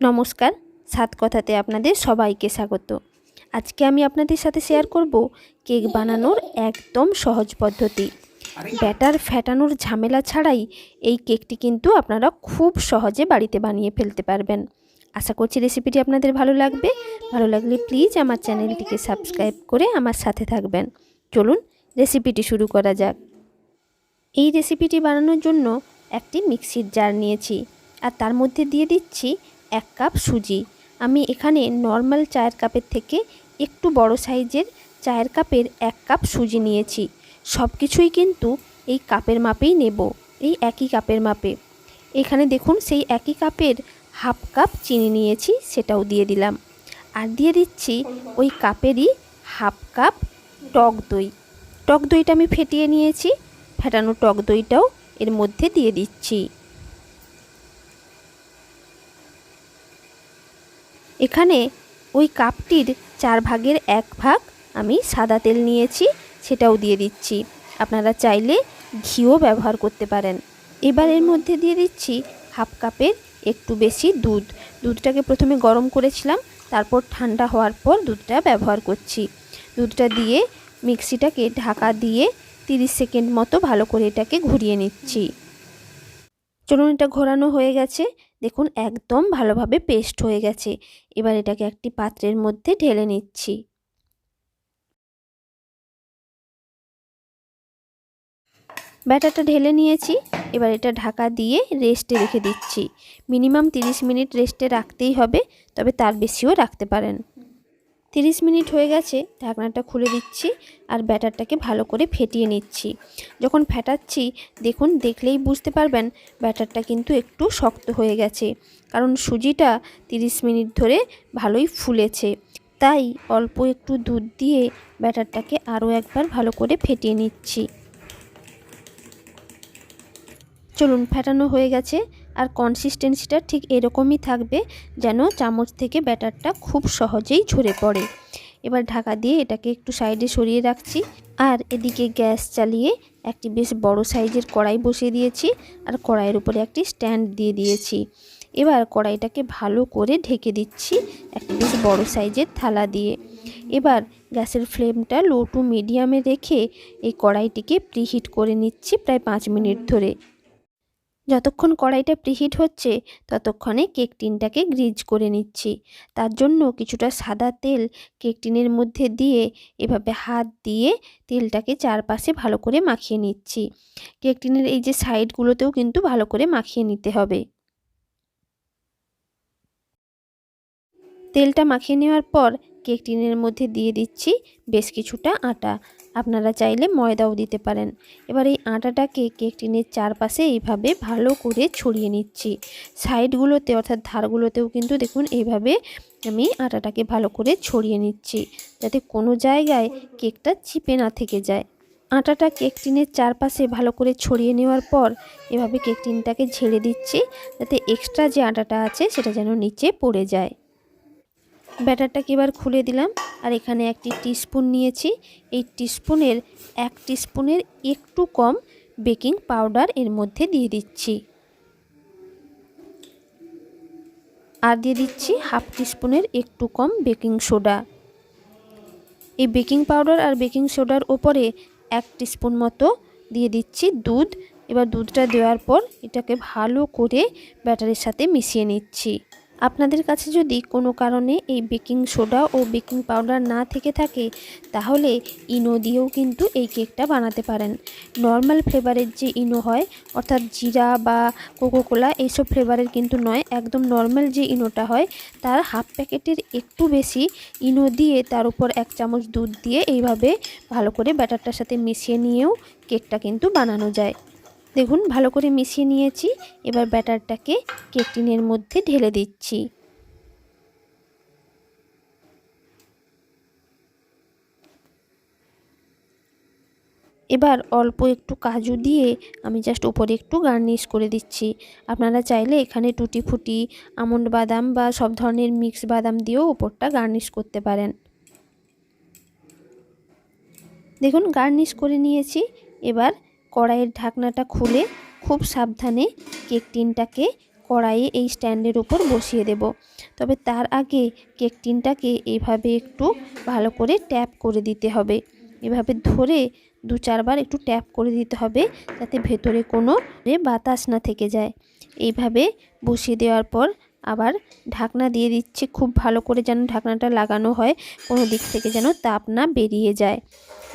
নমস্কার সাত কথাতে আপনাদের সবাইকে স্বাগত। আজকে আমি আপনাদের সাথে শেয়ার করব কেক বানানোর একদম সহজ পদ্ধতি। ব্যাটার ফ্যাটানোর ঝামেলা ছাড়াই এই কেকটি কিন্তু আপনারা খুব সহজে বাড়িতে বানিয়ে ফেলতে পারবেন। আশা করছি রেসিপিটি আপনাদের ভালো লাগবে। ভালো লাগলে প্লিজ আমার চ্যানেলটিকে সাবস্ক্রাইব করে আমার সাথে থাকবেন। চলুন রেসিপিটি শুরু করা যাক। এই রেসিপিটি বানানোর জন্য একটি মিক্সির জার নিয়েছি। আর তার মধ্যে দিয়ে দিচ্ছি এক কাপ সুজি। আমি এখানে নর্মাল চায়ের কাপের থেকে একটু বড় সাইজের চায়ের কাপের এক কাপ সুজি নিয়েছি। সব কিছুই কিন্তু এই কাপের মাপেই নেব, এই একই কাপের মাপে। এখানে দেখুন, সেই একই কাপের হাফ কাপ চিনি নিয়েছি, সেটাও দিয়ে দিলাম। আর দিয়ে দিচ্ছি ওই কাপেরই হাফ কাপ টক দই। টক দইটা আমি ফেটিয়ে নিয়েছি, ফেটানো টক দইটাও এর মধ্যে দিয়ে দিচ্ছি। এখানে ওই কাপটির চার ভাগের এক ভাগ আমি সাদা তেল নিয়েছি, সেটাও দিয়ে দিচ্ছি। আপনারা চাইলে ঘিও ব্যবহার করতে পারেন। এবার এর মধ্যে দিয়ে দিচ্ছি হাফ কাপের একটু বেশি দুধ। দুধটাকে প্রথমে গরম করেছিলাম, তারপর ঠান্ডা হওয়ার পর দুধটা ব্যবহার করছি। দুধটা দিয়ে মিক্সিটাকে ঢাকা দিয়ে 30 সেকেন্ড মতো ভালো করে এটাকে ঘুরিয়ে নিচ্ছি। চলুন এটা ঘোরানো হয়ে গেছে। দেখুন, একদম ভালোভাবে পেস্ট হয়ে গেছে। এবার এটাকে একটি পাত্রের মধ্যে ঢেলে নিচ্ছি। ব্যাটারটা ঢেলে নিয়েছি। এবার এটা ঢাকা দিয়ে রেস্টে রেখে দিচ্ছি। মিনিমাম 30 মিনিট রেস্টে রাখতেই হবে, তবে তার বেশিও রাখতে পারেন। 30 মিনিট হয়ে গেছে, ঢাকনাটা খুলে দিচ্ছি আর ব্যাটারটাকে ভালো করে ফেটিয়ে নিচ্ছি। যখন ফেটাচ্ছি, দেখুন, দেখলেই বুঝতে পারবেন ব্যাটারটা কিন্তু একটু শক্ত হয়ে গেছে, কারণ সুজিটা 30 মিনিট ধরে ভালোই ফুলেছে। তাই অল্প একটু দুধ দিয়ে ব্যাটারটাকে আরও একবার ভালো করে ফেটিয়ে নিচ্ছি। চলুন, ফেটানো হয়ে গেছে। আর কনসিস্টেন্সিটা ঠিক এরকমই থাকবে যেন চামচ থেকে ব্যাটারটা খুব সহজেই ঝরে পড়ে। এবার ঢাকা দিয়ে এটাকে একটু সাইডে সরিয়ে রাখছি। আর এদিকে গ্যাস চালিয়ে একটি বেশ বড় সাইজের কড়াই বসিয়ে দিয়েছি আর কড়াইয়ের উপরে একটি স্ট্যান্ড দিয়ে দিয়েছি। এবার কড়াইটাকে ভালো করে ঢেকে দিচ্ছি একটি বেশ বড় সাইজের থালা দিয়ে। এবার গ্যাসের ফ্লেমটা লো টু মিডিয়ামে রেখে এই কড়াইটিকে প্রিহিট করে নিচ্ছি প্রায় পাঁচ মিনিট ধরে। যতক্ষণ কড়াইটা প্রিহিট হচ্ছে, ততক্ষণে কেক টিনটাকে গ্রিজ করে নিচ্ছি। তার জন্য কিছুটা সাদা তেল কেক টিনের মধ্যে দিয়ে এভাবে হাত দিয়ে তেলটাকে চারপাশে ভালো করে মাখিয়ে নিচ্ছি। কেক টিনের এই যে সাইডগুলোতেও কিন্তু ভালো করে মাখিয়ে নিতে হবে। তেলটা মাখিয়ে নেওয়ার পর কেক টিনের মধ্যে দিয়ে দিচ্ছি বেশ কিছুটা আটা। আপনারা চাইলে ময়দাও দিতে পারেন। এবার এই আটাটাকে কেক টিনের চারপাশে এইভাবে ভালো করে ছড়িয়ে নিচ্ছি। সাইডগুলোতে অর্থাৎ ধারগুলোতেও কিন্তু দেখুন এইভাবে আমি আটাটাকে ভালো করে ছড়িয়ে নিচ্ছি যাতে কোনো জায়গায় কেকটা চিপে না থেকে যায়। আটাটা কেক টিনের চারপাশে ভালো করে ছড়িয়ে নেওয়ার পর এভাবে কেক টিনটাকে ঝেড়ে দিচ্ছি যাতে এক্সট্রা যে আটাটা আছে সেটা যেন নিচে পড়ে যায়। ব্যাটারটাকে এবার খুলে দিলাম? আর এখানে একটি টিস্পুন নিয়েছি। এই টিস্পুনের এক টিস্পুনের একটু কম বেকিং পাউডার এর মধ্যে দিয়ে দিচ্ছি। আর দিয়ে দিচ্ছি হাফ টিস্পুনের একটু কম বেকিং সোডা। এই বেকিং পাউডার আর বেকিং সোডার ওপরে এক টিস্পুন মতো দিয়ে দিচ্ছি দুধ। এবার দুধটা দেওয়ার পর এটাকে ভালো করে ব্যাটারের সাথে মিশিয়ে নিচ্ছি। আপনাদের কাছে যদি কোনো কারণে এই বেকিং সোডা ও বেকিং পাউডার না থেকে থাকে, তাহলে ইনো দিয়েও কিন্তু এই কেকটা বানাতে পারেন। নর্মাল ফ্লেভারের যে ইনো হয়, অর্থাৎ জিরা বা কোকোকোলা, এইসব ফ্লেভারের কিন্তু নয়, একদম নর্মাল যে ইনোটা হয়, তার হাফ প্যাকেটের একটু বেশি ইনো দিয়ে তার উপর এক চামচ দুধ দিয়ে এইভাবে ভালো করে ব্যাটারটার সাথে মিশিয়ে নিয়েও কেকটা কিন্তু বানানো যায়। দেখুন, ভালো করে মিশিয়ে নিয়েছি। এবার ব্যাটারটাকে কেক টিনের মধ্যে ঢেলে দিচ্ছি। এবার অল্প একটু কাজু দিয়ে আমি জাস্ট উপরে একটু গার্নিশ করে দিচ্ছি। আপনারা চাইলে এখানে টুটি ফুটি আমন্ড বাদাম বা সব ধরনের মিক্স বাদাম দিয়েও ওপরটা গার্নিশ করতে পারেন। দেখুন, গার্নিশ করে নিয়েছি। এবার কড়াইয়ের ঢাকনাটা খুলে খুব সাবধানে কেক টিনটাকে কড়াইয়ে এই স্ট্যান্ডের উপর বসিয়ে দেব। তবে তার আগে কেক টিনটাকে এইভাবে একটু ভালো করে ট্যাপ করে দিতে হবে। এভাবে ধরে দু চারবার একটু ট্যাপ করে দিতে হবে যাতে ভেতরে কোনো বাতাস না থেকে যায়। এইভাবে বসিয়ে দেওয়ার পর আবার ঢাকনা দিয়ে দিচ্ছে খুব ভালো করে যেন ঢাকনাটা লাগানো হয়, কোনো দিক থেকে যেন তাপ না বেরিয়ে যায়।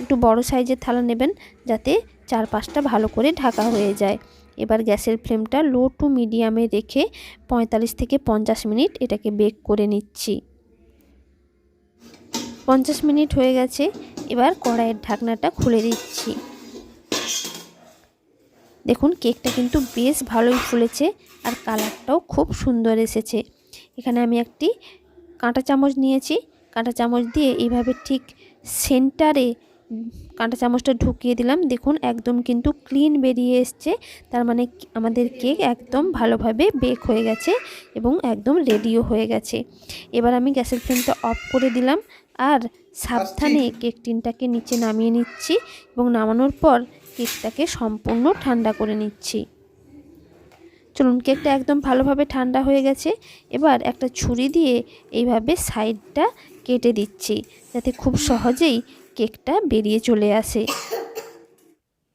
একটু বড় সাইজের থালা নেবেন যাতে চারপাশটা ভালো করে ঢাকা হয়ে যায়। এবার গ্যাসের ফ্লেমটা লো টু মিডিয়ামে রেখে পঁয়তাল্লিশ থেকে পঞ্চাশ মিনিট এটাকে বেক করে নিচ্ছি। পঞ্চাশ মিনিট হয়ে গেছে, এবার কড়াইয়ের ঢাকনাটা খুলে দিচ্ছি। দেখুন, কেকটা কিন্তু বেশ ভালোই ফুলেছে আর কালারটাও খুব সুন্দর এসেছে। এখানে আমি একটি কাঁটা চামচ নিয়েছি। কাঁটা চামচ দিয়ে এইভাবে ঠিক সেন্টারে কাঁটা চামচটা ঢুকিয়ে দিলাম। দেখুন একদম কিন্তু ক্লিন বেরিয়ে এসছে। তার মানে আমাদের কেক একদম ভালোভাবে বেক হয়ে গেছে এবং একদম রেডিও হয়ে গেছে। এবার আমি গ্যাসের ফ্লেমটা অফ করে দিলাম আর সাবধানে কেক টিনটাকে নিচে নামিয়ে নিচ্ছি এবং নামানোর পর কেকটাকে সম্পূর্ণ ঠান্ডা করে নিচ্ছি। চলুন কেকটা একদম ভালোভাবে ঠান্ডা হয়ে গেছে। এবার একটা ছুরি দিয়ে এইভাবে সাইডটা কেটে দিচ্ছি। যাতে খুব সহজেই কেকটা বেরিয়ে চলে আসে।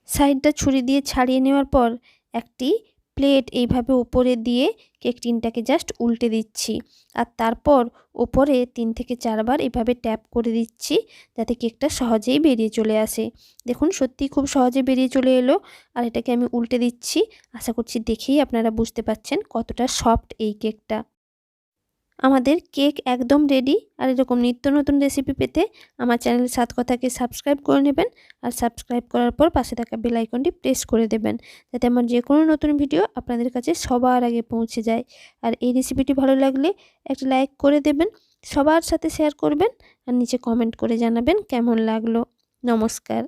সাইডটা ছুরি দিয়ে ছাড়িয়ে নেওয়ার পর একটি প্লেট এইভাবে উপরে দিয়ে কেক টিনটাকে জাস্ট উল্টে দিচ্ছি। আর তারপর ওপরে তিন থেকে চারবার এভাবে ট্যাপ করে দিচ্ছি যাতে কেকটা সহজেই বেরিয়ে চলে আসে। দেখুন, সত্যি খুব সহজে বেরিয়ে চলে এলো। আর এটাকে আমি উল্টে দিচ্ছি। আশা করছি দেখেই আপনারা বুঝতে পাচ্ছেন কতটা সফট এই কেকটা। আমাদের কেক একদম রেডি আর এরকম নিত্য নতুন রেসিপি পেতে আমার চ্যানেল সাত কথাকে সাবস্ক্রাইব করে নেবেন আর সাবস্ক্রাইব করার পর পাশে থাকা বেল আইকনটি প্রেস করে দেবেন যাতে আমার যে কোনো নতুন ভিডিও আপনাদের কাছে সবার আগে পৌঁছে যায়। আর এই রেসিপিটি ভালো লাগলে একটা লাইক করে দেবেন, সবার সাথে শেয়ার করবেন আর নিচে কমেন্ট করে জানাবেন কেমন লাগল। নমস্কার।